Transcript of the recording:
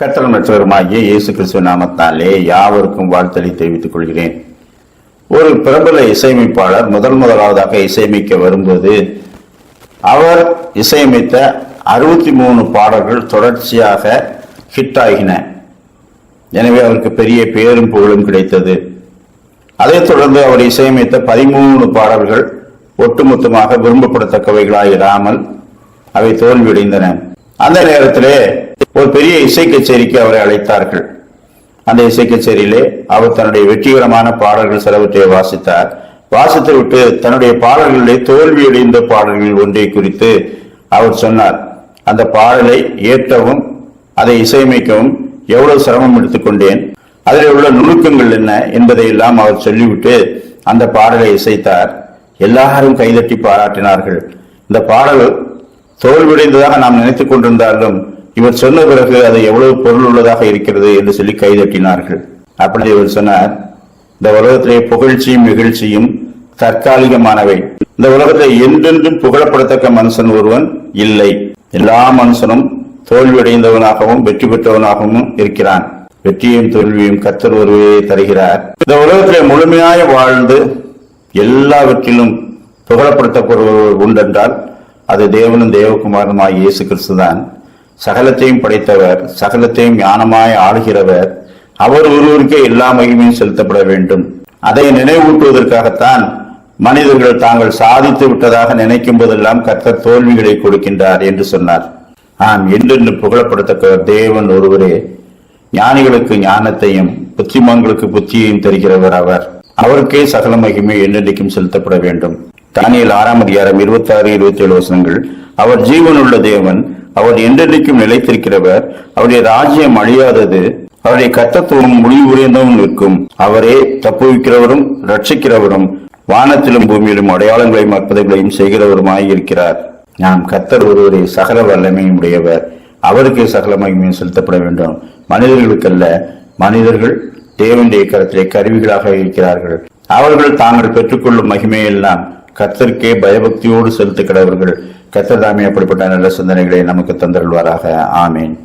கர்த்தர் மற்றவருமாகிய இயேசு கிறிஸ்துவ நாமத்தாலே யாவருக்கும் வாழ்த்தலை தெரிவித்துக் கொள்கிறேன். ஒரு பிரபல இசையமைப்பாளர் முதல் முதலாவதாக இசையமைக்க வரும்போது அவர் இசையமைத்த அறுபத்தி மூணு பாடல்கள் தொடர்ச்சியாக ஹிட் ஆகின. எனவே அவருக்கு பெரிய பேரும் புகழும் கிடைத்தது. அதைத் தொடர்ந்து அவர் இசையமைத்த பதிமூணு பாடல்கள் ஒட்டுமொத்தமாக விரும்பப்படத்தக்கவைகளாக இராமல் அவை தோல்வியடைந்தன. அந்த நேரத்திலே ஒரு பெரிய இசை கச்சேரிக்கு அவரை அழைத்தார்கள். அந்த இசை கச்சேரியிலே அவர் தன்னுடைய வெற்றிகரமான பாடல்கள் சிலவற்றை வாசித்தார். வாசித்து விட்டு தன்னுடைய பாடல்களிலே தோல்வியடைந்த பாடல்கள் ஒன்றை குறித்து அவர் சொன்னார். அந்த பாடலை ஏற்றவும் அதை இசையமைக்கவும் எவ்வளவு சிரமம் எடுத்துக்கொண்டேன் அதில் உள்ள நுணுக்கங்கள் என்ன என்பதை எல்லாம் அவர் சொல்லிவிட்டு அந்த பாடலை இசைத்தார். எல்லாரும் கைதட்டி பாராட்டினார்கள். இந்த பாடல் தோல்வியடைந்ததாக நாம் நினைத்துக் கொண்டிருந்தாலும் இவர் சொன்ன பிறகு அது எவ்வளவு பொருள் உள்ளதாக இருக்கிறது என்று சொல்லி கைதட்டினார்கள். அப்படி இவர் சொன்னார் இந்த உலகத்திலே புகழ்ச்சியும் நிகழ்ச்சியும் தற்காலிகமானவை. இந்த உலகத்தை என்றென்றும் புகழப்படத்தக்க மனுஷன் ஒருவன் இல்லை. எல்லா மனுஷனும் தோல்வியடைந்தவனாகவும் வெற்றி பெற்றவனாகவும் இருக்கிறான். வெற்றியும் தோல்வியும் கத்தர் ஒருவே தருகிறார். இந்த உலகத்திலே முழுமையாய் வாழ்ந்து எல்லாவற்றிலும் புகழப்படுத்தப்படுபவர் உண்டென்றால் அது தேவனும் தேவகுமாரனுமாய் இயேசு கிறிஸ்துதான். சகலத்தையும் படைத்தவர் சகலத்தையும் ஞானமாய் ஆளுகிறவர். அவர் ஒருவருக்கே எல்லா மகிமையும் செலுத்தப்பட வேண்டும். அதை நினைவூட்டுவதற்காகத்தான் மனிதர்கள் தாங்கள் சாதித்து விட்டதாக நினைக்கும் போதெல்லாம் கர்த்தர் தோல்விகளை கொடுக்கின்றார் என்று சொன்னார். ஆம் என்றென்று புகழப்படத்தக்க தேவன் ஒருவரே ஞானிகளுக்கு ஞானத்தையும் புத்திமான்களுக்கு புத்தியையும் தருகிறவர் அவர். அவருக்கே சகல மகிமை என்றென்றைக்கும் செலுத்தப்பட வேண்டும். தானியல் ஆறாம் அதிகாரம் இருபத்தி ஆறு இருபத்தி ஏழு வசனங்கள் அவர் ஜீவனுள்ள தேவன் அவர் என்றென்றைக்கும் நிலைத்திருக்கிறவர். அவருடைய ராஜ்யம் அழியாதது. அவருடைய கத்தத்துவம் முடிவுரையந்தும் நிற்கும். அவரே தப்புவிக்கிறவரும் ரட்சிக்கிறவரும் வானத்திலும் பூமியிலும் அடையாளங்களையும் அற்புதங்களையும் செய்கிறவருமாய் இருக்கிறார் நாம் கத்தர் ஒருவரை சகல வல்லமையும் உடையவர். அவருக்கே சகல மகிமையும் செலுத்தப்பட வேண்டும். மனிதர்களுக்கல்ல மனிதர்கள் தேவனுடைய கரத்திலே கருவிகளாக இருக்கிறார்கள். அவர்கள் தாங்கள் பெற்றுக்கொள்ளும் மகிமையெல்லாம் கத்தருக்கே பயபக்தியோடு செலுத்துகிறவர்கள் கத்ததாமே அப்படிப்பட்ட நல்ல சிந்தனைகளை நமக்கு தந்தருள்வாராக. ஆமீன்.